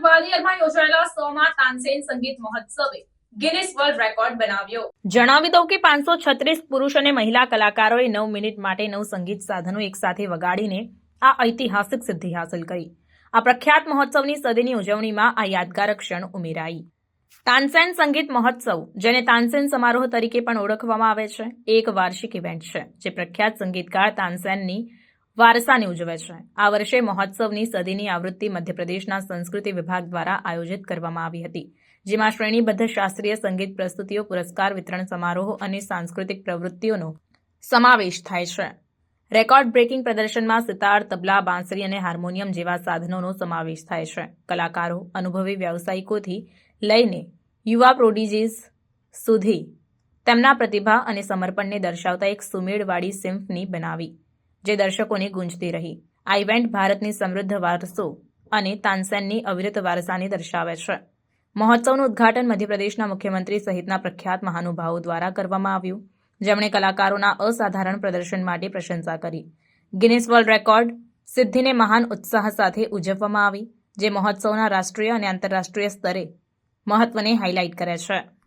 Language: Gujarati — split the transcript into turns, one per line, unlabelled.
ગ્વાલિયરમાં યોજાયેલા સોમા તાનસેન સંગીત મહોત્સવે ગિનિસ વર્લ્ડ રેકોર્ડ બનાવ્યો.
જણાવી દઉં કે પાંચસો છત્રીસ પુરુષ અને મહિલા કલાકારોએ નવ મિનિટ માટે નવ સંગીત સાધનો એકસાથે વગાડીને આ ઐતિહાસિક સિદ્ધિ હાંસલ કરી. આ પ્રખ્યાત મહોત્સવની સદીની ઉજવણીમાં આ યાદગાર ક્ષણ ઉમેરાઈ. તાનસેન સંગીત મહોત્સવ, જેને તાનસેન સમારોહ તરીકે પણ ઓળખવામાં આવે છે એક વાર્ષિક ઇવેન્ટ છે, જે પ્રખ્યાત સંગીતકાર તાનસેનની વારસાને ઉજવે છે. આ વર્ષે મહોત્સવની સદીની આવૃત્તિ મધ્યપ્રદેશના સંસ્કૃતિ વિભાગ દ્વારા આયોજિત કરવામાં આવી હતી. જેમાં શ્રેણીબદ્ધ શાસ્ત્રીય સંગીત પ્રસ્તુતિઓ, પુરસ્કાર વિતરણ સમારોહ અને સાંસ્કૃતિક પ્રવૃત્તિઓનો સમાવેશ થાય છે. રેકોર્ડ બ્રેકિંગ પ્રદર્શનમાં સિતાર, તબલા બાંસરી અને હાર્મોનિયમ જેવા સાધનોનો સમાવેશ થાય છે. કલાકારો, અનુભવી વ્યાવસાયિકોથી લઈને યુવા પ્રોડિજીસ સુધી તેમના પ્રતિભા અને સમર્પણને દર્શાવતા એક સુમેળવાળી સિમ્ફની બનાવી જે દર્શકોને ગુંજતી રહી. આ ઇવેન્ટ ભારતની સમૃદ્ધ વારસો અને તાનસેનની અવિરત વારસાને દર્શાવે છે. મહોત્સવનું ઉદ્ઘાટન મધ્યપ્રદેશના મુખ્યમંત્રી સહિતના પ્રખ્યાત મહાનુભાવો દ્વારા કરવામાં આવ્યું. જેમણે કલાકારોના અસાધારણ પ્રદર્શન માટે પ્રશંસા કરી. ગિનિસ વર્લ્ડ રેકોર્ડ સિદ્ધિને મહાન ઉત્સાહ સાથે ઉજવવામાં આવી, જે મહોત્સવના રાષ્ટ્રીય અને આંતરરાષ્ટ્રીય સ્તરે મહત્વને હાઇલાઇટ કરે છે.